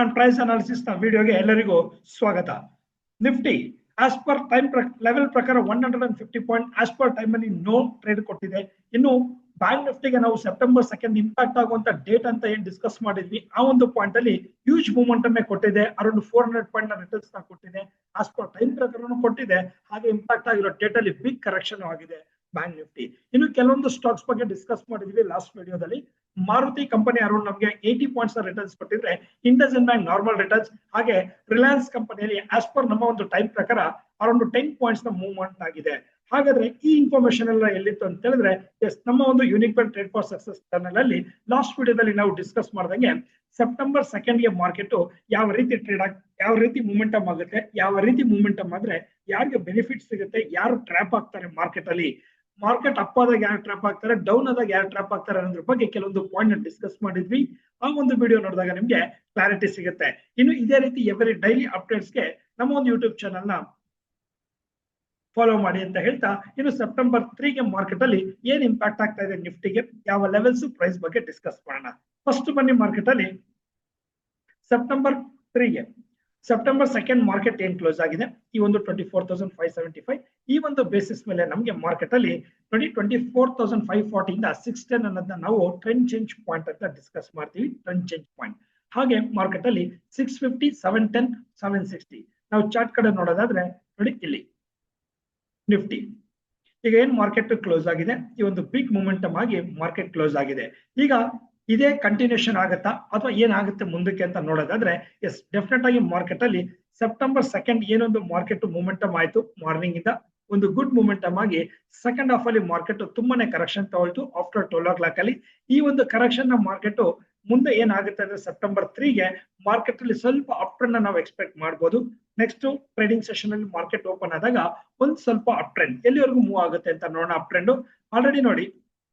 And price ಅನಾಲಿಸಿಸ್ನ ವಿಡಿಯೋಗೆ ಎಲ್ಲರಿಗೂ ಸ್ವಾಗತ. Nifty as per time level ಪ್ರಕಾರ one hundred and fifty point as per time ಅಲ್ಲಿ ನೋ ಟ್ರೇಡ್ ಕೊಟ್ಟಿದೆ. ಇನ್ನು ಬ್ಯಾಂಕ್ ನಿಫ್ಟಿಗೆ ನಾವು ಸೆಪ್ಟೆಂಬರ್ ಸೆಕೆಂಡ್ ಇಂಪ್ಯಾಕ್ಟ್ ಆಗುವಂತ ಡೇಟ್ ಅಂತ ಏನ್ ಡಿಸ್ಕಸ್ ಮಾಡಿದ್ವಿ, ಆ ಒಂದು ಪಾಯಿಂಟ್ ಅಲ್ಲಿ ಹ್ಯೂಜ್ ಮೂವ್ಮೆಂಟ್ ಕೊಟ್ಟಿದೆ ಅರೌಂಡ್ ಫೋರ್ ಹಂಡ್ರೆಡ್ ಪಾಯಿಂಟ್ನ ರಿಟರ್ನ್ಸ್ನ ಕೊಟ್ಟಿದೆ. ಆಸ್ ಪರ್ ಟೈಮ್ ಪ್ರಕಾರ ಕೊಟ್ಟಿದೆ, ಹಾಗೆ ಇಂಪ್ಯಾಕ್ಟ್ ಆಗಿರೋ ಡೇಟ್ ಅಲ್ಲಿ ಬಿಗ್ ಕರೆಕ್ಷನ್ ಆಗಿದೆ. ಬ್ಯಾಂಕ್ ನಿಫ್ಟಿ ಇನ್ನು ಕೆಲವೊಂದು ಸ್ಟಾಕ್ಸ್ ಬಗ್ಗೆ ಡಿಸ್ಕಸ್ ಮಾಡಿದ್ವಿ ಲಾಸ್ಟ್ ವಿಡಿಯೋದಲ್ಲಿ ಮಾರುತಿ ಕಂಪನಿ ಅರೌಂಡ್ ನಮಗೆ ಏಯ್ಟಿ ಪಾಯಿಂಟ್ಸ್ ರಿಟರ್ನ್ಸ್ ಕೊಟ್ಟಿದ್ರೆ IndusInd bank normal returns ಹಾಗೆ ರಿಲಯನ್ಸ್ ಕಂಪನಿಯಲ್ಲಿ ಆಸ್ ಪರ್ ನಮ್ಮ ಒಂದು ಟೈಮ್ ಪ್ರಕಾರ ಅರೌಂಡ್ ಟೆನ್ ಪಾಯಿಂಟ್ಸ್ನ ಮೂವ್ಮೆಂಟ್ ಆಗಿದೆ. ಹಾಗಾದ್ರೆ ಈ ಇನ್ಫಾರ್ಮೇಶನ್ ಎಲ್ಲ ಎಲ್ಲಿತ್ತು ಅಂತ ಹೇಳಿದ್ರೆ ಎಸ್ ನಮ್ಮ ಒಂದು unique bell trade for success channel ಅಲ್ಲಿ ಲಾಸ್ಟ್ ವಿಡಿಯೋದಲ್ಲಿ ನಾವು ಡಿಸ್ಕಸ್ ಮಾಡಿದಂಗೆ ಸೆಪ್ಟೆಂಬರ್ ಸೆಕೆಂಡ್ಗೆ ಮಾರ್ಕೆಟ್ ಯಾವ ರೀತಿ ಟ್ರೇಡ್ ಆಗ್, ಯಾವ ರೀತಿ ಮೂಮೆಂಟಮ್ ಆಗುತ್ತೆ, ಯಾವ ರೀತಿ ಮೂಮೆಂಟಮ್ ಆದ್ರೆ ಯಾರಿಗೆ ಬೆನಿಫಿಟ್ ಸಿಗುತ್ತೆ, ಯಾರು ಟ್ರ್ಯಾಪ್ ಆಗ್ತಾರೆ ಮಾರ್ಕೆಟ್ ಅಲ್ಲಿ. ಮಾರ್ಕೆಟ್ ಅಪ್ ಆದಾಗ ಯಾರು ಟ್ರ್ಯಾಪ್ ಆಗ್ತಾರೆ ಡೌನ್ ಆದಾಗ ಯಾರು ಟ್ರ್ಯಾಪ್ ಆಗ್ತಾರೆ ಅನ್ನೋದ್ರ ಬಗ್ಗೆ ಕೆಲವೊಂದು ಪಾಯಿಂಟ್ ಡಿಸ್ಕಸ್ ಮಾಡಿದ್ವಿ. ಆ ಒಂದು ವಿಡಿಯೋ ನೋಡಿದಾಗ ನಿಮ್ಗೆ ಕ್ಲಾರಿಟಿ ಸಿಗುತ್ತೆ. ಇನ್ನು ಇದೇ ರೀತಿ ಎವರಿ ಡೈಲಿ ಅಪ್ಡೇಟ್ಸ್ಗೆ ನಮ್ಮ ಒಂದು ಯೂಟ್ಯೂಬ್ ಚಾನಲ್ನ ಫಾಲೋ ಮಾಡಿ ಅಂತ ಹೇಳ್ತಾ, ಇನ್ನು ಸೆಪ್ಟೆಂಬರ್ ತ್ರೀಗೆ ಮಾರ್ಕೆಟ್ ಅಲ್ಲಿ ಏನ್ ಇಂಪ್ಯಾಕ್ಟ್ ಆಗ್ತಾ ಇದೆ ನಿಫ್ಟಿಗೆ ಯಾವ ಲೆವೆಲ್ಸ್ ಪ್ರೈಸ್ ಬಗ್ಗೆ ಡಿಸ್ಕಸ್ ಮಾಡೋಣ. ಫಸ್ಟ್ ಬನ್ನಿ ಮಾರ್ಕೆಟ್ ಅಲ್ಲಿ. ಸೆಪ್ಟೆಂಬರ್ ತ್ರೀಗೆ ಸೆಪ್ಟೆಂಬರ್ ಸೆಕೆಂಡ್ ಮಾರ್ಕೆಟ್ ಏನ್ ಕ್ಲೋಸ್ ಆಗಿದೆ? ಈ ಒಂದು twenty four thousand five seventy five ಈ ಒಂದು ಬೇಸಿಸ್ ಮೇಲೆ ನಮಗೆ ಮಾರ್ಕೆಟ್ ಅಲ್ಲಿ twenty twenty four thousand five forty ಇಂದ ಸಿಕ್ಸ್ ಟೆನ್ ಅನ್ನೋದನ್ನ ನಾವು ಟ್ರೆಂಡ್ ಚೇಂಜ್ ಪಾಯಿಂಟ್ ಅಂತ ಡಿಸ್ಕಸ್ ಮಾಡ್ತೀವಿ ಟ್ರೆಂಡ್ ಚೇಂಜ್ ಪಾಯಿಂಟ್ ಹಾಗೆ ಮಾರ್ಕೆಟ್ ಅಲ್ಲಿ six fifty seven ten seven sixty ನಾವು ಚಾರ್ಟ್ ಕಡೆ ನೋಡೋದಾದ್ರೆ ನೋಡಿ ಇಲ್ಲಿ ನಿಫ್ಟಿ ಈಗ ಏನ್ ಮಾರ್ಕೆಟ್ ಕ್ಲೋಸ್ ಆಗಿದೆ? ಈ ಒಂದು ಬಿಗ್ ಮೂಮೆಂಟಮ್ ಆಗಿ ಮಾರ್ಕೆಟ್ ಕ್ಲೋಸ್ ಆಗಿದೆ. ಈಗ ಇದೇ ಕಂಟಿನ್ಯೂಷನ್ ಆಗುತ್ತಾ ಅಥವಾ ಏನಾಗುತ್ತೆ ಮುಂದಕ್ಕೆ ಅಂತ ನೋಡೋದಾದ್ರೆ ಎಸ್ ಡೆಫಿನೆಟ್ ಆಗಿ ಮಾರ್ಕೆಟ್ ಅಲ್ಲಿ ಸೆಪ್ಟೆಂಬರ್ ಸೆಕೆಂಡ್ ಏನೊಂದು ಮಾರ್ಕೆಟ್ ಮೂಮೆಂಟಮ್ ಆಯ್ತು. ಮಾರ್ನಿಂಗ್ ಇಂದ ಒಂದು ಗುಡ್ ಮೂಮೆಂಟಮ್ ಆಗಿ ಸೆಕೆಂಡ್ ಹಾಫ್ ಅಲ್ಲಿ ಮಾರ್ಕೆಟ್ ತುಂಬಾನೇ ಕರೆಕ್ಷನ್ ತಗೊಳ್ತು. ಆಫ್ಟರ್ ಟ್ವೆಲ್ ಓ ಕ್ಲಾಕ್ ಅಲ್ಲಿ ಈ ಒಂದು ಕರೆಕ್ಷನ್ನ ಮಾರ್ಕೆಟ್ ಮುಂದೆ ಏನಾಗುತ್ತೆ ಅಂದ್ರೆ ಸೆಪ್ಟೆಂಬರ್ ತ್ರೀಗೆ ಮಾರ್ಕೆಟ್ ಅಲ್ಲಿ ಸ್ವಲ್ಪ ಅಪ್ ಟ್ರೆಂಡ್ ನಾವು ಎಕ್ಸ್ಪೆಕ್ಟ್ ಮಾಡಬಹುದು ನೆಕ್ಸ್ಟ್ ಟ್ರೇಡಿಂಗ್ ಸೆಷನ್ ಅಲ್ಲಿ ಮಾರ್ಕೆಟ್ ಓಪನ್ ಆದಾಗ ಒಂದ್ ಸ್ವಲ್ಪ ಅಪ್ ಟ್ರೆಂಡ್ ಎಲ್ಲಿವರೆಗೂ ಮೂವ್ ಆಗುತ್ತೆ ಅಂತ ನೋಡೋಣ ಅಪ್ ಟ್ರೆಂಡ್ ಆಲ್ರೆಡಿ ನೋಡಿ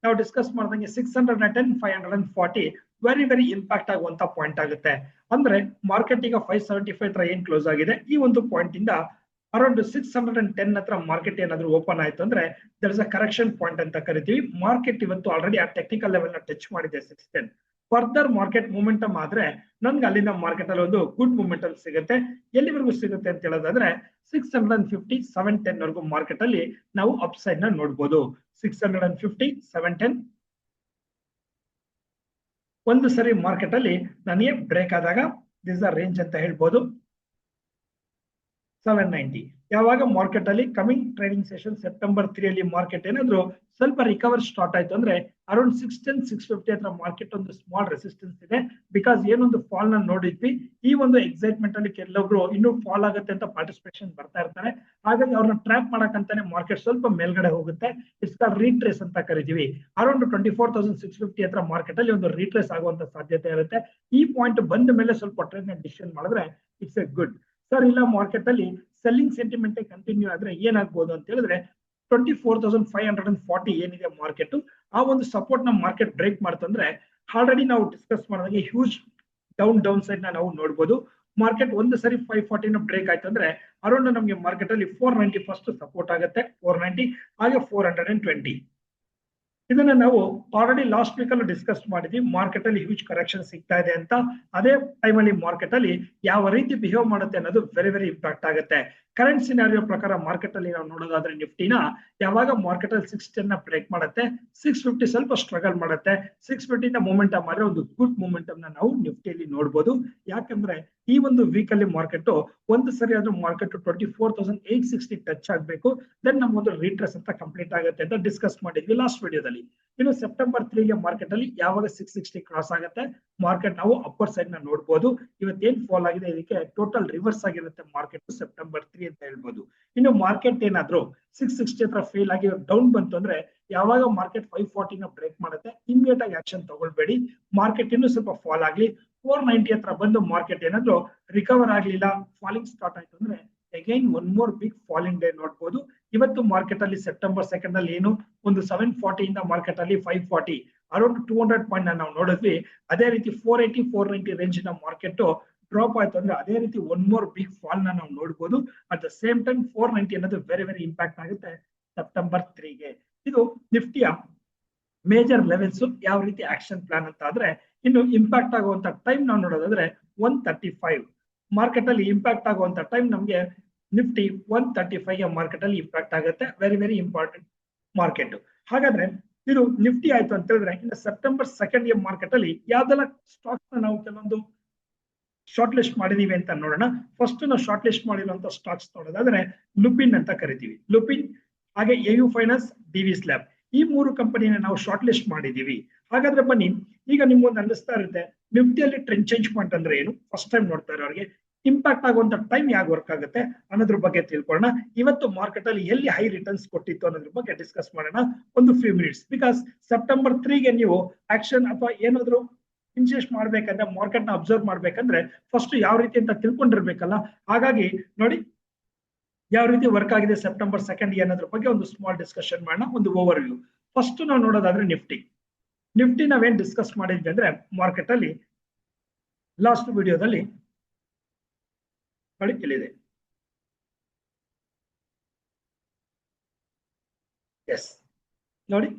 ನಾವು ಡಿಸ್ಕಸ್ ಮಾಡ್ದಂಗೆ six hundred and ten five hundred and forty very very impact ಆಗುವಂತ ಪಾಯಿಂಟ್ ಆಗುತ್ತೆ. ಅಂದ್ರೆ ಮಾರ್ಕೆಟ್ ಈಗ ಫೈವ್ ಸೆವೆಂಟಿ ಫೈವ್ ಹತ್ರ ಏನ್ ಕ್ಲೋಸ್ ಆಗಿದೆ? ಈ ಒಂದು ಪಾಯಿಂಟ್ ಇಂದ around six hundred and ten ಹತ್ರ ಮಾರ್ಕೆಟ್ ಏನಾದ್ರು ಓಪನ್ ಆಯ್ತು ಅಂದ್ರೆ there is a correction point ಅಂತ ಕರಿತೀವಿ. ಮಾರ್ಕೆಟ್ ಇವತ್ತು ಆಲ್ರೆಡಿ ಆ ಟೆಕ್ನಿಕಲ್ ಲೆವೆಲ್ನ ಟಚ್ ಮಾಡಿದೆ six ten further market momentum ಆದ್ರೆ ನನ್ಗೆ ಅಲ್ಲಿಂದ ಮಾರ್ಕೆಟ್ ಅಲ್ಲಿ ಒಂದು ಗುಡ್ ಮೂಮೆಂಟಮ್ ಸಿಗುತ್ತೆ. ಎಲ್ಲಿವರೆಗೂ ಸಿಗುತ್ತೆ ಅಂತ ಹೇಳೋದಾದ್ರೆ six hundred and fifty seven ten ವರೆಗೂ ಮಾರ್ಕೆಟ್ ಅಲ್ಲಿ ನಾವು ಅಪ್ ಸೈಡ್ನ ನೋಡಬಹುದು six hundred and fifty seven ten ಒಂದು ಸರಿ ಮಾರ್ಕೆಟ್ ಅಲ್ಲಿ ನನಗೆ ಬ್ರೇಕ್ ಆದಾಗ ದಿಸ್ ರೇಂಜ್ ಅಂತ ಹೇಳ್ಬೋದು. ಸೆವೆನ್ ನೈಂಟಿ ಯಾವಾಗ ಮಾರ್ಕೆಟ್ ಅಲ್ಲಿ coming trading session September three ಅಲ್ಲಿ ಮಾರ್ಕೆಟ್ ಏನಾದ್ರು ಸ್ವಲ್ಪ ರಿಕವರ್ ಸ್ಟಾರ್ಟ್ ಆಯ್ತು ಅಂದ್ರೆ around six ten six fifty ಹತ್ರ ಮಾರ್ಕೆಟ್ ಒಂದು ಸ್ಮಾಲ್ ರೆಸಿಸ್ಟೆನ್ಸ್ ಇದೆ. ಬಿಕಾಸ್ ಏನೊಂದು ಫಾಲ್ನ ನೋಡಿದ್ವಿ, ಈ ಒಂದು ಎಕ್ಸೈಟ್ಮೆಂಟ್ ಅಲ್ಲಿ ಕೆಲವೊಬ್ರು ಇನ್ನೂ ಫಾಲ್ ಆಗುತ್ತೆ ಅಂತ ಪಾರ್ಟಿಸಿಪೇಷನ್ ಬರ್ತಾ ಇರ್ತಾರೆ. ಹಾಗಾಗಿ ಅವ್ರನ್ನ ಟ್ರ್ಯಾಪ್ ಮಾಡಕ್ಕಂತಾನೆ ಮಾರ್ಕೆಟ್ ಸ್ವಲ್ಪ ಮೇಲ್ಗಡೆ ಹೋಗುತ್ತೆ. ಇಟ್ಸ್ ಕಾಲ್ ರೀಟ್ರೇಸ್ ಅಂತ ಕರಿತೀವಿ. Around twenty four thousand six fifty ಹತ್ರ ಮಾರ್ಕೆಟ್ ಅಲ್ಲಿ ಒಂದು ರೀಟ್ರೇಸ್ ಆಗುವಂತ ಸಾಧ್ಯತೆ ಇರುತ್ತೆ. ಈ ಪಾಯಿಂಟ್ ಬಂದ ಮೇಲೆ ಸ್ವಲ್ಪ ಟ್ರೇಡ್ನ ಡಿಸಿಷನ್ ಮಾಡಿದ್ರೆ ಇಟ್ಸ್ ಎ ಗುಡ್ ಸರ್ ಇಲ್ಲ ಮಾರ್ಕೆಟ್ ಅಲ್ಲಿ ಸೆಲ್ಲಿಂಗ್ ಸೆಂಟಿಮೆಂಟ್ ಕಂಟಿನ್ಯೂ ಆದ್ರೆ ಏನಾಗ್ಬೋದು ಅಂತ ಹೇಳಿದ್ರೆ twenty four thousand five hundred and forty ಏನಿದೆ ಮಾರ್ಕೆಟ್ ಆ ಒಂದು ಸಪೋರ್ಟ್ನ ಮಾರ್ಕೆಟ್ ಬ್ರೇಕ್ ಮಾಡ್ತಂದ್ರೆ ಆಲ್ರೆಡಿ ನಾವು ಡಿಸ್ಕಸ್ ಮಾಡಿದಾಗ ಹ್ಯೂಜ್ ಡೌನ್ ಡೌನ್ ಸೈಡ್ನ ನಾವು ನೋಡಬಹುದು ಮಾರ್ಕೆಟ್ ಒಂದು ಸರಿ ಫೈವ್ ಫಾರ್ಟಿನ ಬ್ರೇಕ್ ಆಯ್ತು ಅಂದ್ರೆ ಅರೌಂಡ್ ನಮಗೆ ಮಾರ್ಕೆಟ್ ಅಲ್ಲಿ ಫೋರ್ ನೈಂಟಿ ಫಸ್ಟ್ ಸಪೋರ್ಟ್ ಆಗುತ್ತೆ ಫೋರ್ ನೈಂಟಿ ಹಾಗೆ ಫೋರ್ ಹಂಡ್ರೆಡ್ ಅಂಡ್ ಟ್ವೆಂಟಿ ಇದನ್ನ ನಾವು ಆಲ್ರೆಡಿ ಲಾಸ್ಟ್ ವೀಕ್ ಅಲ್ಲಿ ಡಿಸ್ಕಸ್ ಮಾಡಿದ್ವಿ. ಮಾರ್ಕೆಟ್ ಅಲ್ಲಿ ಹ್ಯೂಜ್ ಕರೆಕ್ಷನ್ ಸಿಗ್ತಾ ಇದೆ ಅಂತ. ಅದೇ ಟೈಮ್ ಅಲ್ಲಿ ಮಾರ್ಕೆಟ್ ಅಲ್ಲಿ ಯಾವ ರೀತಿ ಬಿಹೇವ್ ಮಾಡುತ್ತೆ ಅನ್ನೋದು ವೆರಿ ವೆರಿ ಇಂಪ್ಯಾಕ್ಟ್ ಆಗುತ್ತೆ. ಕರೆಂಟ್ ಸಿನಾರಿಯೋ ಪ್ರಕಾರ ಮಾರ್ಕೆಟ್ ಅಲ್ಲಿ ನಾವು ನೋಡೋದಾದ್ರೆ ನಿಫ್ಟಿನ ಯಾವಾಗ ಮಾರ್ಕೆಟ್ ಅಲ್ಲಿ ಸಿಕ್ಸ್ ಟೆನ್ನ ಬ್ರೇಕ್ ಮಾಡುತ್ತೆ? ಸಿಕ್ಸ್ ಫಿಫ್ಟಿ ಸ್ವಲ್ಪ ಸ್ಟ್ರಗಲ್ ಮಾಡುತ್ತೆ. ಸಿಕ್ಸ್ ಫಿಫ್ಟಿ ನ ಮೂಮೆಂಟಮ್ ಆದ್ರೆ ಒಂದು ಗುಡ್ ಮೂಮೆಂಟಮ್ನ ನಾವು ನಿಫ್ಟಿಯಲ್ಲಿ ನೋಡಬಹುದು ಯಾಕಂದ್ರೆ ಈ ಒಂದು ವೀಕ್ ಅಲ್ಲಿ ಮಾರ್ಕೆಟ್ ಒಂದು ಸರಿ ಆದ್ರೂ market twenty four thousand eight sixty touch ಆಗಬೇಕು. ದೆನ್ ನಮ್ಮ ಒಂದು ರೀಟ್ರೆಸ್ ಅಂತ ಕಂಪ್ಲೀಟ್ ಆಗುತ್ತೆ ಅಂತ ಡಿಸ್ಕಸ್ ಮಾಡಿದ್ವಿ ಲಾಸ್ಟ್ ವಿಡಿಯೋದಲ್ಲಿ ಇನ್ನು ಸೆಪ್ಟೆಂಬರ್ ತ್ರೀಗೆ ಮಾರ್ಕೆಟ್ ಅಲ್ಲಿ ಯಾವಾಗ ಸಿಕ್ಸ್ ಸಿಕ್ಸ್ಟಿ ಕ್ರಾಸ್ ಆಗುತ್ತೆ? ಮಾರ್ಕೆಟ್ ನಾವು ಅಪ್ಪರ್ ಸೈಡ್ನ ನೋಡಬಹುದು ಇವತ್ತೇನ್ ಫಾಲ್ ಆಗಿದೆ? ಇದಕ್ಕೆ ಟೋಟಲ್ ರಿವರ್ಸ್ ಆಗಿರುತ್ತೆ ಮಾರ್ಕೆಟ್ ಸೆಪ್ಟೆಂಬರ್ ತ್ರೀ ಅಂತ ಹೇಳ್ಬೋದು. ಇನ್ನು ಮಾರ್ಕೆಟ್ ಏನಾದ್ರು ಸಿಕ್ಸ್ ಸಿಕ್ಸ್ಟಿ ಹತ್ರ ಫೇಲ್ ಆಗಿ ಡೌನ್ ಬಂತು ಅಂದ್ರೆ ಯಾವಾಗ ಮಾರ್ಕೆಟ್ ಫೈವ್ ಫಾರ್ಟಿನ ಬ್ರೇಕ್ ಮಾಡುತ್ತೆ ಇಮಿಡಿಯೇಟ್ ಆಗಿ ಆಕ್ಷನ್ ತಗೊಳ್ಬೇಡಿ. ಮಾರ್ಕೆಟ್ ಇನ್ನೂ ಸ್ವಲ್ಪ ಫಾಲ್ ಆಗ್ಲಿ. ಫೋರ್ ನೈಂಟಿ ಹತ್ರ ಬಂದು ಮಾರ್ಕೆಟ್ ಏನಾದ್ರು ರಿಕವರ್ ಆಗ್ಲಿಲ್ಲ ಫಾಲಿಂಗ್ ಸ್ಟಾರ್ಟ್ ಆಯ್ತು ಅಂದ್ರೆ again one more big falling day ನೋಡ್ಬೋದು. ಇವತ್ತು ಮಾರ್ಕೆಟ್ ಅಲ್ಲಿ ಸೆಪ್ಟೆಂಬರ್ ಸೆಕೆಂಡ್ ಅಲ್ಲಿ ಏನು? ಒಂದು ಸೆವೆನ್ ಫಾರ್ಟಿ ಇಂದ ಮಾರ್ಕೆಟ್ ಅಲ್ಲಿ five forty around two hundred point ನಾವು ನೋಡಿದ್ವಿ. ಅದೇ ರೀತಿ ಫೋರ್ ಏಯ್ಟಿ ಫೋರ್ ನೈಂಟಿ ರೇಂಜ್ನ ಮಾರ್ಕೆಟ್ ಡ್ರಾಪ್ ಆಯ್ತು ಅಂದ್ರೆ ಅದೇ ರೀತಿ ಒನ್ ಮೋರ್ ಬಿಗ್ ಫಾಲ್ನ ನಾವು ನೋಡಬಹುದು at the same time four ninety ಅನ್ನೋದು ವೆರಿ ವೆರಿ ಇಂಪ್ಯಾಕ್ಟ್ ಆಗುತ್ತೆ ಸೆಪ್ಟೆಂಬರ್ ತ್ರೀಗೆ ಇದು ನಿಫ್ಟಿಯ ಮೇಜರ್ ಲೆವೆಲ್ಸ್ ಯಾವ ರೀತಿ ಆಕ್ಷನ್ ಪ್ಲಾನ್ ಅಂತ ಆದ್ರೆ, ಇನ್ನು ಇಂಪ್ಯಾಕ್ಟ್ ಆಗುವಂತ ಟೈಮ್ ನಾವು ನೋಡೋದಾದ್ರೆ ಒನ್ ತರ್ಟಿ ಫೈವ್ ಮಾರ್ಕೆಟ್ ಅಲ್ಲಿ ಇಂಪ್ಯಾಕ್ಟ್ ಆಗುವಂತ ಟೈಮ್ ನಮಗೆ Nifty one thirty five market ಅಲ್ಲಿ ಇಂಪ್ಯಾಕ್ಟ್ ಆಗುತ್ತೆ. ವೆರಿ ವೆರಿ ಇಂಪಾರ್ಟೆಂಟ್ ಮಾರ್ಕೆಟ್ ಹಾಗಾದ್ರೆ ಇದು ನಿಫ್ಟಿ ಆಯ್ತು ಅಂತ ಹೇಳಿದ್ರೆ, ಇನ್ನು ಸೆಪ್ಟೆಂಬರ್ ಸೆಕೆಂಡ್ ಮಾರ್ಕೆಟ್ ಅಲ್ಲಿ ಯಾವ್ದೆಲ್ಲ ಸ್ಟಾಕ್ಸ್ ನಾವು ಕೆಲವೊಂದು ಶಾರ್ಟ್ ಲಿಸ್ಟ್ ಮಾಡಿದೀವಿ ಅಂತ ನೋಡೋಣ. ಫಸ್ಟ್ ನಾವು ಶಾರ್ಟ್ ಲಿಸ್ಟ್ ಮಾಡಿರುವಂತಹ ಸ್ಟಾಕ್ಸ್ ನೋಡೋದಾದ್ರೆ ಲುಪಿನ್ ಅಂತ ಕರಿತೀವಿ. ಲುಪಿನ್ ಹಾಗೆ A U finance Divi's lab ಈ ಮೂರು ಕಂಪನಿನ ನಾವು ಶಾರ್ಟ್ ಲಿಸ್ಟ್ ಮಾಡಿದೀವಿ. ಹಾಗಾದ್ರೆ ಬನ್ನಿ, ಈಗ ನಿಮ್ಗೊಂದು ಅನ್ನಿಸ್ತಾ ಇರುತ್ತೆ. ನಿಫ್ಟಿಯಲ್ಲಿ ಟ್ರೆಂಡ್ ಚೇಂಜ್ ಪಾಯಿಂಟ್ ಅಂದ್ರೆ ಏನು? ಫಸ್ಟ್ ಟೈಮ್ ನೋಡ್ತಾ ಇರೋರಿಗೆ. ಇಂಪ್ಯಾಕ್ಟ್ ಆಗುವಂತ ಟೈಮ್ ಯಾವ ವರ್ಕ್ ಆಗುತ್ತೆ ಅನ್ನೋದ್ರ ಬಗ್ಗೆ ತಿಳ್ಕೊಳ್ಳೋಣ. ಇವತ್ತು ಮಾರ್ಕೆಟ್ ಅಲ್ಲಿ ಎಲ್ಲಿ ಹೈ ರಿಟರ್ನ್ಸ್ ಕೊಟ್ಟಿತ್ತು ಅನ್ನೋದ್ರ ಬಗ್ಗೆ ಡಿಸ್ಕಸ್ ಮಾಡೋಣ. ಒಂದು ಫ್ಯೂ ಮಿನಿಟ್ಸ್ ಬಿಕಾಸ್ ಸೆಪ್ಟೆಂಬರ್ ತ್ರೀಗೆ ನೀವು ಆಕ್ಷನ್ ಅಥವಾ ಏನಾದ್ರು ಇನ್ವೆಸ್ಟ್ ಮಾಡ್ಬೇಕಂದ್ರೆ ಮಾರ್ಕೆಟ್ನ ಅಬ್ಸರ್ವ್ ಮಾಡ್ಬೇಕಂದ್ರೆ ಫಸ್ಟ್ ಯಾವ ರೀತಿ ಅಂತ ತಿಳ್ಕೊಂಡಿರ್ಬೇಕಲ್ಲ? ಹಾಗಾಗಿ ನೋಡಿ, ಯಾವ ರೀತಿ ವರ್ಕ್ ಆಗಿದೆ ಸೆಪ್ಟೆಂಬರ್ ಸೆಕೆಂಡ್ ಅನ್ನೋದ್ರ ಬಗ್ಗೆ ಒಂದು ಸ್ಮಾಲ್ ಡಿಸ್ಕಷನ್ ಮಾಡೋಣ, ಒಂದು ಓವರ್ ವ್ಯೂ ಫಸ್ಟ್ ನಾವು ನೋಡೋದಾದ್ರೆ ನಿಫ್ಟಿ ನಿಫ್ಟಿ ನಾವೇನ್ ಡಿಸ್ಕಸ್ ಮಾಡಿದ್ವಿ ಅಂದ್ರೆ ಮಾರ್ಕೆಟ್ ಅಲ್ಲಿ ಲಾಸ್ಟ್ ವಿಡಿಯೋದಲ್ಲಿ ನೋಡಿ ಇಲ್ಲಿದೆ ಎಸ್ ನೋಡಿ.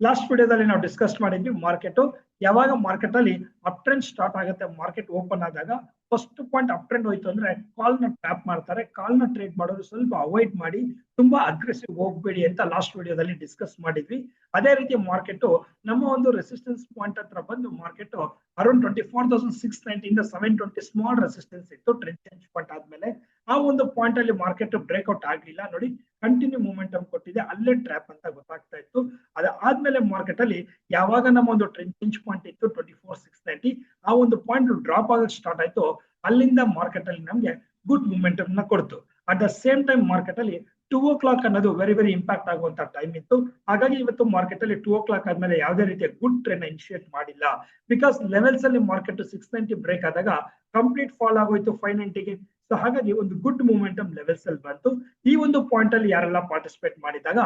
ಲಾಸ್ಟ್ ವಿಡಿಯೋದಲ್ಲಿ ನಾವು ಡಿಸ್ಕಸ್ ಮಾಡಿದ್ವಿ ಮಾರ್ಕೆಟ್ ಯಾವಾಗ ಮಾರ್ಕೆಟ್ ಅಲ್ಲಿ ಅಪ್ ಟ್ರೆಂಡ್ ಸ್ಟಾರ್ಟ್ ಆಗುತ್ತೆ ಮಾರ್ಕೆಟ್ ಓಪನ್ ಆದಾಗ ಫಸ್ಟ್ ಪಾಯಿಂಟ್ ಅಪ್ ಟ್ರೆಂಡ್ ಹೋಯ್ತು ಅಂದ್ರೆ ಕಾಲ್ನ ಟ್ಯಾಪ್ ಮಾಡ್ತಾರೆ. ಕಾಲ್ನ ಟ್ರೇಡ್ ಮಾಡೋದು ಸ್ವಲ್ಪ ಅವಾಯ್ಡ್ ಮಾಡಿ, ತುಂಬಾ ಅಗ್ರೆಸಿವ್ ಹೋಗ್ಬೇಡಿ ಅಂತ ಲಾಸ್ಟ್ ವಿಡಿಯೋದಲ್ಲಿ ಡಿಸ್ಕಸ್ ಮಾಡಿದ್ವಿ. ಅದೇ ರೀತಿ ಮಾರ್ಕೆಟ್ ನಮ್ಮ ಒಂದು ರೆಸಿಸ್ಟೆನ್ಸ್ ಪಾಯಿಂಟ್ ಹತ್ರ ಬಂದು market around twenty four thousand six ನೈಂಟಿಂದ seven twenty small resistance ಇತ್ತು ಟ್ರೆಂಡ್ ಚೇಂಜ್ ಪಾಯಿಂಟ್ ಆದ್ಮೇಲೆ. ಆ ಒಂದು ಪಾಯಿಂಟ್ ಅಲ್ಲಿ ಮಾರ್ಕೆಟ್ ಬ್ರೇಕ್ಔಟ್ ಆಗಲಿಲ್ಲ. ನೋಡಿ ಕಂಟಿನ್ಯೂ ಮೂಮೆಂಟಮ್ ಕೊಟ್ಟಿದೆ. ಅಲ್ಲೇ ಟ್ರ್ಯಾಪ್ ಅಂತ ಗೊತ್ತಾಗ್ತಾ ಇತ್ತು. ಅದಾದ್ಮೇಲೆ ಮಾರ್ಕೆಟ್ ಅಲ್ಲಿ ಯಾವಾಗ ನಮ್ಮ ಒಂದು ಟ್ರೆಂಡ್ ಚೇಂಜ್ ಪಾಯಿಂಟ್ ಇತ್ತು ಟ್ವೆಂಟಿ ಫೋರ್ ಸಿಕ್ಸ್ ನೈಂಟಿ ಆ ಒಂದು ಪಾಯಿಂಟ್ ಡ್ರಾಪ್ ಆಗಕ್ಕೆ ಸ್ಟಾರ್ಟ್ ಆಯ್ತು, ಅಲ್ಲಿಂದ ಮಾರ್ಕೆಟ್ ಅಲ್ಲಿ ನಮಗೆ ಗುಡ್ ಮೂಮೆಂಟ್ನ ಕೊಡ್ತು. At the same time market ಅಲ್ಲಿ ಟೂ ಓ ಕ್ಲಾಕ್ ಅನ್ನೋದು ವೆರಿ ವೆರಿ ಇಂಪ್ಯಾಕ್ಟ್ ಆಗುವಂತ ಟೈಮ್ ಇತ್ತು. ಹಾಗಾಗಿ ಇವತ್ತು ಮಾರ್ಕೆಟ್ ಅಲ್ಲಿ ಟೂ ಓ ಕ್ಲಾಕ್ ಆದ್ಮೇಲೆ ಯಾವುದೇ ರೀತಿಯ ಗುಡ್ ಟ್ರೆಂಡ್ ಇನಿಷಿಯೇಟ್ ಮಾಡಿಲ್ಲ. ಬಿಕಾಸ್ ಲೆವೆಲ್ಸ್ ಅಲ್ಲಿ ಮಾರ್ಕೆಟ್ ಸಿಕ್ಸ್ ನೈಂಟಿ ಬ್ರೇಕ್ ಆದಾಗ ಕಂಪ್ಲೀಟ್ ಫಾಲ್ ಆಗೋಯ್ತು ಫೈವ್ ನೈಂಟಿಗೆ ಸೊ ಹಾಗಾಗಿ ಒಂದು ಗುಡ್ ಮೂಮೆಂಟಮ್ ಲೆವೆಲ್ಸ್ ಅಲ್ಲಿ ಬಂತು. ಈ ಒಂದು ಪಾಯಿಂಟ್ ಅಲ್ಲಿ ಯಾರೆಲ್ಲ ಪಾರ್ಟಿಸಿಪೇಟ್ ಮಾಡಿದಾಗ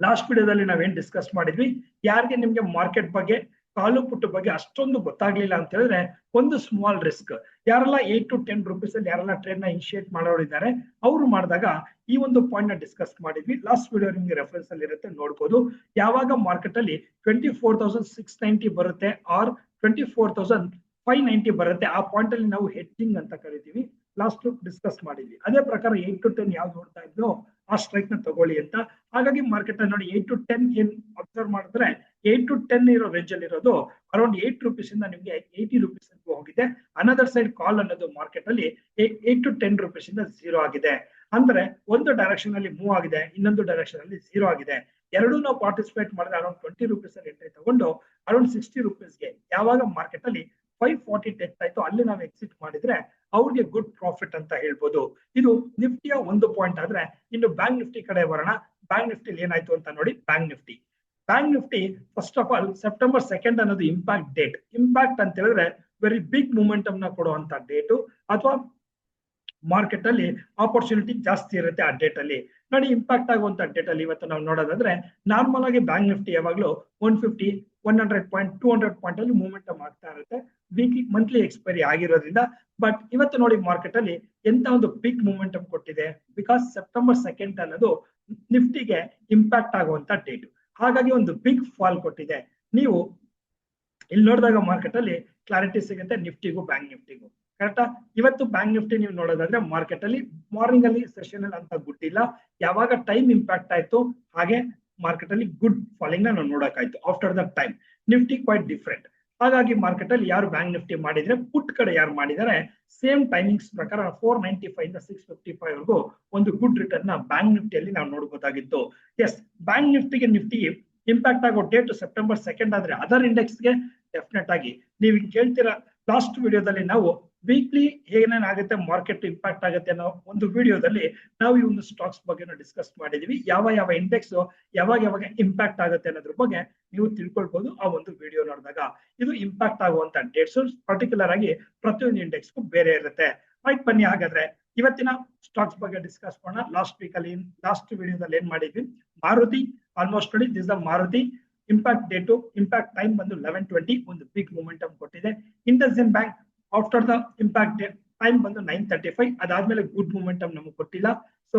ಲಾಸ್ಟ್ ವಿಡಿಯೋದಲ್ಲಿ ನಾವೇನ್ ಡಿಸ್ಕಸ್ ಮಾಡಿದ್ವಿ, ಯಾರಿಗೆ ನಿಮ್ಗೆ ಮಾರ್ಕೆಟ್ ಬಗ್ಗೆ ಕಾಲು ಪುಟ್ಟು ಬಗ್ಗೆ ಅಷ್ಟೊಂದು ಗೊತ್ತಾಗ್ಲಿಲ್ಲ ಅಂತ ಹೇಳಿದ್ರೆ ಒಂದು ಸ್ಮಾಲ್ ರಿಸ್ಕ್ ಯಾರೆಲ್ಲ ಏಟ್ ಟು ಟೆನ್ ರುಪೀಸ್ ಅಲ್ಲಿ ಯಾರೆಲ್ಲ ಟ್ರೇಡ್ನ ಇನಿಷಿಯೇಟ್ ಮಾಡೋರಿದ್ದಾರೆ ಅವರು ಮಾಡಿದಾಗ ಈ ಒಂದು ಪಾಯಿಂಟ್ನ ಡಿಸ್ಕಸ್ ಮಾಡಿದ್ವಿ. ಲಾಸ್ಟ್ ವಿಡಿಯೋ ನಿಮ್ಗೆ ರೆಫರೆನ್ಸ್ ಅಲ್ಲಿ ಇರುತ್ತೆ, ನೋಡ್ಬೋದು. ಯಾವಾಗ ಮಾರ್ಕೆಟ್ ಅಲ್ಲಿ twenty four thousand six ninety ಬರುತ್ತೆ or twenty four thousand five ninety ಬರುತ್ತೆ, ಆ ಪಾಯಿಂಟ್ ಅಲ್ಲಿ ನಾವು ಹೆಡ್ಜಿಂಗ್ ಅಂತ ಕರಿತೀವಿ. ಲಾಸ್ಟ್ ಡಿಸ್ಕಸ್ ಮಾಡಿದ್ವಿ. ಅದೇ ಪ್ರಕಾರ ಏಟ್ ಟು ಟೆನ್ ಯಾವ್ದು ನೋಡ್ತಾ ಇದ್ದೋ ಆ ಸ್ಟ್ರೈಕ್ನ ತಗೊಳ್ಳಿ ಅಂತ. ಹಾಗಾಗಿ ಮಾರ್ಕೆಟ್ ಅಲ್ಲಿ ನೋಡಿ ಏಟ್ ಟು ಟೆನ್ ಏನ್ ಅಬ್ಸರ್ವ್ ಮಾಡಿದ್ರೆ ಏಟ್ ಟು ಟೆನ್ ಇರೋ ರೇಂಜ್ ಅಲ್ಲಿ ಇರೋದು ಅರೌಂಡ್ ಏಟ್ ರುಪೀಸ್ ಇಂದ ನಿಮ್ಗೆ ಏಯ್ಟಿ ರುಪೀಸ್ ಹೋಗಿದೆ. ಅನದರ್ ಸೈಡ್ ಕಾಲ್ ಅನ್ನೋದು ಮಾರ್ಕೆಟ್ ಅಲ್ಲಿ ಏಟ್ ಟು ಟೆನ್ ರುಪೀಸ್ ಇಂದ ಝೀರೋ ಆಗಿದೆ. ಅಂದ್ರೆ ಒಂದು ಡೈರೆಕ್ಷನ್ ಅಲ್ಲಿ ಮೂವ್ ಆಗಿದೆ, ಇನ್ನೊಂದು ಡೈರೆಕ್ಷನ್ ಅಲ್ಲಿ ಝೀರೋ ಆಗಿದೆ. ಎರಡೂ ನಾವು ಪಾರ್ಟಿಸಿಪೇಟ್ ಮಾಡಿದ್ರೆ ಅರೌಂಡ್ ಟ್ವೆಂಟಿ ರುಪೀಸ್ ಅಲ್ಲಿ ಎಂಟ್ರಿ ತಗೊಂಡು ಅರೌಂಡ್ ಸಿಕ್ಸ್ಟಿ ರುಪೀಸ್ಗೆ ಯಾವಾಗ ಮಾರ್ಕೆಟ್ ಅಲ್ಲಿ ಫೈವ್ ಫಾರ್ಟಿ ಟೆಚ್ ಆಯ್ತು, ಅಲ್ಲಿ ನಾವು ಎಕ್ಸಿಟ್ ಮಾಡಿದ್ರೆ ಅವ್ರಿಗೆ ಗುಡ್ ಪ್ರಾಫಿಟ್ ಅಂತ ಹೇಳ್ಬೋದು. ಇದು ನಿಫ್ಟಿಯ ಒಂದು ಪಾಯಿಂಟ್ ಆದ್ರೆ ಇನ್ನು ಬ್ಯಾಂಕ್ ನಿಫ್ಟಿ ಕಡೆ ಬರೋಣ. ಬ್ಯಾಂಕ್ ನಿಫ್ಟಿ ಏನಾಯ್ತು ಅಂತ ನೋಡಿ bank Nifty. Bank Nifty first of all September second ಅನ್ನೋದು ಇಂಪ್ಯಾಕ್ಟ್ ಡೇಟ್ ಇಂಪ್ಯಾಕ್ಟ್ ಅಂತ ಹೇಳಿದ್ರೆ ವೆರಿ ಬಿಗ್ ಮೂಮೆಂಟಮ್ನ ಕೊಡುವಂತ ಡೇಟು ಅಥವಾ ಮಾರ್ಕೆಟ್ ಅಲ್ಲಿ ಆಪರ್ಚುನಿಟಿ ಜಾಸ್ತಿ ಇರುತ್ತೆ ಆ ಡೇಟ್ ಅಲ್ಲಿ. ನೋಡಿ ಇಂಪ್ಯಾಕ್ಟ್ ಆಗುವಂತ ಡೇಟ್ ಅಲ್ಲಿ ಇವತ್ತು ನಾವು ನೋಡೋದಾದ್ರೆ ನಾರ್ಮಲ್ ಆಗಿ ಬ್ಯಾಂಕ್ ನಿಫ್ಟಿ ಯಾವಾಗಲೂ one fifty one hundred point two hundred point ಅಲ್ಲಿ ಮೂವ್ಮೆಂಟ್ ಆಗ್ತಾ ಇರುತ್ತೆ. ವೀಕ್ಲಿ ಮಂತ್ಲಿ ಎಕ್ಸ್ಪೈರಿ ಆಗಿರೋದ್ರಿಂದ ಬಟ್ ಇವತ್ತು ನೋಡಿ ಮಾರ್ಕೆಟ್ ಅಲ್ಲಿ ಎಂತ ಒಂದು ಬಿಗ್ ಮೂವ್ಮೆಂಟ್ ಕೊಟ್ಟಿದೆ? ಬಿಕಾಸ್ ಸೆಪ್ಟೆಂಬರ್ ಸೆಕೆಂಡ್ ಅನ್ನೋದು ನಿಫ್ಟಿಗೆ ಇಂಪ್ಯಾಕ್ಟ್ ಆಗುವಂತ ಡೇಟ್ ಹಾಗಾಗಿ ಒಂದು ಬಿಗ್ ಫಾಲ್ ಕೊಟ್ಟಿದೆ. ನೀವು ಇಲ್ಲಿ ನೋಡಿದಾಗ ಮಾರ್ಕೆಟ್ ಅಲ್ಲಿ ಕ್ಲಾರಿಟಿ ಸಿಗುತ್ತೆ ನಿಫ್ಟಿಗೂ ಬ್ಯಾಂಕ್ ನಿಫ್ಟಿಗೂ ಕರೆಕ್ಟಾ ಇವತ್ತು ಬ್ಯಾಂಕ್ ನಿಫ್ಟಿ ನೀವು ನೋಡೋದಾದ್ರೆ ಮಾರ್ಕೆಟ್ ಅಲ್ಲಿ ಮಾರ್ನಿಂಗ್ ಅಲ್ಲಿ ಸೆಷನ್ ಅಲ್ಲಿ ಅಂತ ಗುಡ್ಡಿಲ್ಲ ಯಾವಾಗ ಟೈಮ್ ಇಂಪ್ಯಾಕ್ಟ್ ಆಯ್ತು ಹಾಗೆ ಮಾರ್ಕೆಟ್ ಅಲ್ಲಿ ಗುಡ್ ಫಾಲಿಂಗ್ನ ನಾವು ನೋಡಕ್ಕಾಯ್ತು after the time Nifty quite different ಹಾಗಾಗಿ ಮಾರ್ಕೆಟ್ ಅಲ್ಲಿ ಯಾರು ಬ್ಯಾಂಕ್ ನಿಫ್ಟಿ ಮಾಡಿದ್ರೆ ಪುಟ್ ಕಡೆ ಯಾರು ಮಾಡಿದರೆ ಸೇಮ್ ಟೈಮಿಂಗ್ಸ್ ಪ್ರಕಾರ ಫೋರ್ ನೈಂಟಿ ಫೈವ್ ಇಂದ ಸಿಕ್ಸ್ ಫಿಫ್ಟಿ ಫೈವ್ ವರೆಗೂ ಒಂದು ಗುಡ್ ರಿಟರ್ನ್ನ ಬ್ಯಾಂಕ್ ನಿಫ್ಟಿಯಲ್ಲಿ ನಾವು ನೋಡಬಹುದಾಗಿತ್ತು ಎಸ್ ಬ್ಯಾಂಕ್ ನಿಫ್ಟಿಗೆ ನಿಫ್ಟಿ ಇಂಪ್ಯಾಕ್ಟ್ ಆಗೋ ಡೇಟ್ ಸೆಪ್ಟೆಂಬರ್ ಸೆಕೆಂಡ್ ಆದ್ರೆ ಅದರ್ ಇಂಡೆಕ್ಸ್ಗೆ ಡೆಫಿನೆಟ್ ಆಗಿ. ನೀವು ಕೇಳ್ತೀರಾ? ಲಾಸ್ಟ್ ವಿಡಿಯೋದಲ್ಲಿ ನಾವು ವೀಕ್ಲಿ ಏನೇನಾಗುತ್ತೆ ಮಾರ್ಕೆಟ್ ಇಂಪ್ಯಾಕ್ಟ್ ಆಗುತ್ತೆ ಅನ್ನೋ ಒಂದು ವಿಡಿಯೋದಲ್ಲಿ ನಾವು ಈ ಒಂದು ಸ್ಟಾಕ್ಸ್ ಬಗ್ಗೆ ಡಿಸ್ಕಸ್ ಮಾಡಿದೀವಿ. ಯಾವ ಯಾವ ಇಂಡೆಕ್ಸ್ ಯಾವಾಗ ಯಾವಾಗ ಇಂಪ್ಯಾಕ್ಟ್ ಆಗುತ್ತೆ ಅನ್ನೋದ್ರ ಬಗ್ಗೆ ನೀವು ತಿಳ್ಕೊಳ್ಬಹುದು ಆ ಒಂದು ವಿಡಿಯೋ ನೋಡಿದಾಗ. ಇದು ಇಂಪ್ಯಾಕ್ಟ್ ಆಗುವಂತ ಡೇಟ್ಸ್ ಪರ್ಟಿಕ್ಯುಲರ್ ಆಗಿ ಪ್ರತಿಯೊಂದು ಇಂಡೆಕ್ಸ್ಗೂ ಬೇರೆ ಇರುತ್ತೆ. ರೈಟ್ ಬನ್ನಿ, ಹಾಗಾದ್ರೆ ಇವತ್ತಿನ ಸ್ಟಾಕ್ಸ್ ಬಗ್ಗೆ ಡಿಸ್ಕಸ್ ಮಾಡೋಣ. ಲಾಸ್ಟ್ ವೀಕ್ ಅಲ್ಲಿ ಲಾಸ್ಟ್ ವಿಡಿಯೋದಲ್ಲಿ ಏನ್ ಮಾಡಿದ್ವಿ? ಮಾರುತಿ ಆಲ್ಮೋಸ್ಟ್ ನೋಡಿ this the Maruti. Impact date impact time ಬಂದು ಲೆವೆನ್ ಟ್ವೆಂಟಿ ಒಂದು ಬಿಗ್ ಮೂಮೆಂಟಮ್ ಕೊಟ್ಟಿದೆ. IndusInd bank after the impact time ಬಂದು ನೈನ್ ತರ್ಟಿ ಫೈವ್ ಅದಾದ್ಮೇಲೆ ಗುಡ್ ಮೂಮೆಂಟಮ್ ನಮಗೆ ಕೊಟ್ಟಿಲ್ಲ. ಸೊ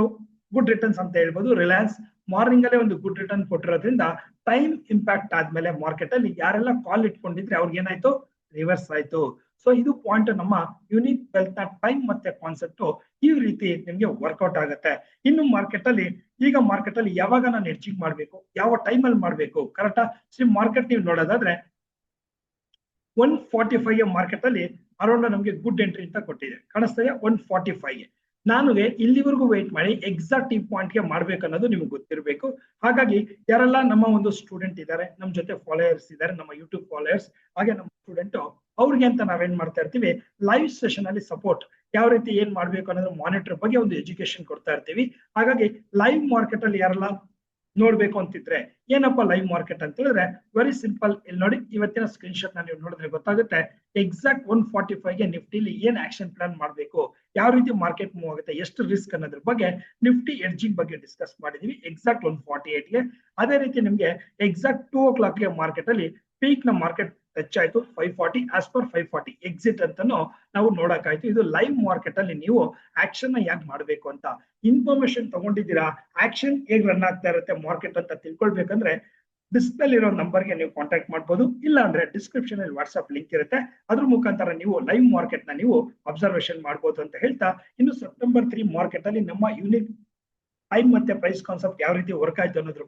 ಗುಡ್ ರಿಟರ್ನ್ಸ್ ಅಂತ ಹೇಳ್ಬೋದು. ರಿಲಯನ್ಸ್ ಮಾರ್ನಿಂಗ್ ಅಲ್ಲೇ ಒಂದು ಗುಡ್ ರಿಟರ್ನ್ ಕೊಟ್ಟಿರೋದ್ರಿಂದ ಟೈಮ್ ಇಂಪ್ಯಾಕ್ಟ್ ಆದ್ಮೇಲೆ ಮಾರ್ಕೆಟ್ ಅಲ್ಲಿ ಯಾರೆಲ್ಲ ಕಾಲ್ ಇಟ್ಕೊಂಡಿದ್ರೆ ಅವ್ರಿಗೆ ಏನಾಯ್ತು? ರಿವರ್ಸ್ ಆಯ್ತು. ಸೊ ಇದು ಪಾಯಿಂಟ್ ನಮ್ಮ ಯುನಿಕ್ ವೆಲ್ತ್ನ ಟೈಮ್ ಮತ್ತೆ ಕಾನ್ಸೆಪ್ಟ್ ಈ ರೀತಿ ನಿಮ್ಗೆ ವರ್ಕೌಟ್ ಆಗುತ್ತೆ. ಇನ್ನು ಮಾರ್ಕೆಟ್ ಅಲ್ಲಿ, ಈಗ ಮಾರ್ಕೆಟ್ ಅಲ್ಲಿ ಯಾವಾಗ ನಾನು ಹೆಡ್ಜಿಂಗ್ ಮಾಡ್ಬೇಕು? ಯಾವ ಟೈಮ್ ಅಲ್ಲಿ ಮಾಡ್ಬೇಕು? ಕರೆಕ್ಟಾ ಮಾರ್ಕೆಟ್ ನೀವು ನೋಡೋದಾದ್ರೆ ಒನ್ ಫಾರ್ಟಿ ಫೈವ್ ಮಾರ್ಕೆಟ್ ಅಲ್ಲಿ ಅರೌಂಡ್ ನಮಗೆ ಗುಡ್ ಎಂಟ್ರಿ ಅಂತ ಕೊಟ್ಟಿದೆ. ಕಾಣಿಸ್ತದೆ ಒನ್ ಫಾರ್ಟಿ ಫೈವ್ಗೆ ನಾನು ಇಲ್ಲಿವರೆಗೂ ವೆಯ್ಟ್ ಮಾಡಿ ಎಕ್ಸಾಕ್ಟ್ ಈ ಪಾಯಿಂಟ್ಗೆ ಮಾಡ್ಬೇಕು ಅನ್ನೋದು ನಿಮ್ಗೆ ಗೊತ್ತಿರಬೇಕು. ಹಾಗಾಗಿ ಯಾರೆಲ್ಲ ನಮ್ಮ ಒಂದು ಸ್ಟೂಡೆಂಟ್ ಇದ್ದಾರೆ ನಮ್ಮ ಜೊತೆ ಫಾಲೋಯರ್ಸ್ ಇದ್ದಾರೆ, ನಮ್ಮ ಯೂಟ್ಯೂಬ್ ಫಾಲೋಯರ್ಸ್ ಹಾಗೆ ನಮ್ಮ ಸ್ಟೂಡೆಂಟ್ ಅವ್ರಿಗೆ ಅಂತ ನಾವೇನ್ ಮಾಡ್ತಾ ಇರ್ತೀವಿ ಲೈವ್ ಸೆಷನ್ ಅಲ್ಲಿ ಸಪೋರ್ಟ್ ಯಾವ ರೀತಿ ಏನ್ ಮಾಡ್ಬೇಕು ಅನ್ನೋದ್ರ ಮಾನಿಟರ್ ಬಗ್ಗೆ ಒಂದು ಎಜುಕೇಶನ್ ಕೊಡ್ತಾ ಇರ್ತೀವಿ. ಹಾಗಾಗಿ ಲೈವ್ ಮಾರ್ಕೆಟ್ ಅಲ್ಲಿ ಯಾರೆಲ್ಲ ನೋಡ್ಬೇಕು ಅಂತಿದ್ರೆ, ಏನಪ್ಪ ಲೈವ್ ಮಾರ್ಕೆಟ್ ಅಂತ ಹೇಳಿದ್ರೆ ವೆರಿ ಸಿಂಪಲ್ ಇಲ್ಲಿ ನೋಡಿ, ಇವತ್ತಿನ ಸ್ಕ್ರೀನ್ ಶಾಟ್ ನಾನು ನೀವು ನೋಡಿದ್ರೆ ಗೊತ್ತಾಗುತ್ತೆ ಎಕ್ಸಾಕ್ಟ್ ಒನ್ ಫಾರ್ಟಿ ಫೈವ್ಗೆ ನಿಫ್ಟಿಲಿ ಏನ್ ಆಕ್ಷನ್ ಪ್ಲಾನ್ ಮಾಡಬೇಕು, ಯಾವ ರೀತಿ ಮಾರ್ಕೆಟ್ ಮೂವ್ ಆಗುತ್ತೆ, ಎಷ್ಟು ರಿಸ್ಕ್ ಅನ್ನೋದ್ರ ಬಗ್ಗೆ ನಿಫ್ಟಿ ಎಡ್ಜಿಂಗ್ ಬಗ್ಗೆ ಡಿಸ್ಕಸ್ ಮಾಡಿದೀವಿ ಎಕ್ಸಾಕ್ಟ್ ಒನ್ ಫಾರ್ಟಿ ಏಟ್ಗೆ. ಅದೇ ರೀತಿ ನಿಮ್ಗೆ ಎಕ್ಸಾಕ್ಟ್ ಟೂ ಓ ಕ್ಲಾಕ್ಗೆ ಮಾರ್ಕೆಟ್ ಅಲ್ಲಿ ಪೀಕ್ನ ಮಾರ್ಕೆಟ್ ಟಚ್ ಆಯ್ತು five forty as per five forty exit ಅಂತಾನು ನಾವು ನೋಡಕ್ಕಾಯ್ತು ಇದು ಲೈವ್ ಮಾರ್ಕೆಟ್ ಅಲ್ಲಿ ನೀವು ಆಕ್ಷನ್ ಯಾಕೆ ಮಾಡಬೇಕು ಅಂತ. ಇನ್ಫಾರ್ಮೇಶನ್ ತಗೊಂಡಿದ್ದೀರಾ? ಆಕ್ಷನ್ ಹೇಗ್ ರನ್ ಆಗ್ತಾ ಇರುತ್ತೆ ಮಾರ್ಕೆಟ್ ಅಂತ ತಿಳ್ಕೊಳ್ಬೇಕಂದ್ರೆ ಡಿಸ್ಪ್ಲೇ ಇರೋ ನಂಬರ್ಗೆ ನೀವು ಕಾಂಟ್ಯಾಕ್ಟ್ ಮಾಡ್ಬೋದು. ಇಲ್ಲ ಅಂದ್ರೆ ಡಿಸ್ಕ್ರಿಪ್ಷನ್ ಅಲ್ಲಿ ವಾಟ್ಸ್ಆಪ್ ಲಿಂಕ್ ಇರುತ್ತೆ. ಅದ್ರ ಮುಖಾಂತರ ನೀವು ಲೈವ್ ಮಾರ್ಕೆಟ್ನ ನೀವು ಅಬ್ಸರ್ವೇಷನ್ ಮಾಡ್ಬೋದು ಅಂತ ಹೇಳ್ತಾ, ಇನ್ನು ಸೆಪ್ಟೆಂಬರ್ ತ್ರೀ ಮಾರ್ಕೆಟ್ ಅಲ್ಲಿ ನಮ್ಮ ಯೂನಿಕ್ ಟೈಮ್ ಮತ್ತೆ ಪ್ರೈಸ್ ಕಾನ್ಸೆಪ್ಟ್ ಯಾವ ರೀತಿ ವರ್ಕ್ ಆಯ್ತು ಅನ್ನೋದ್ರ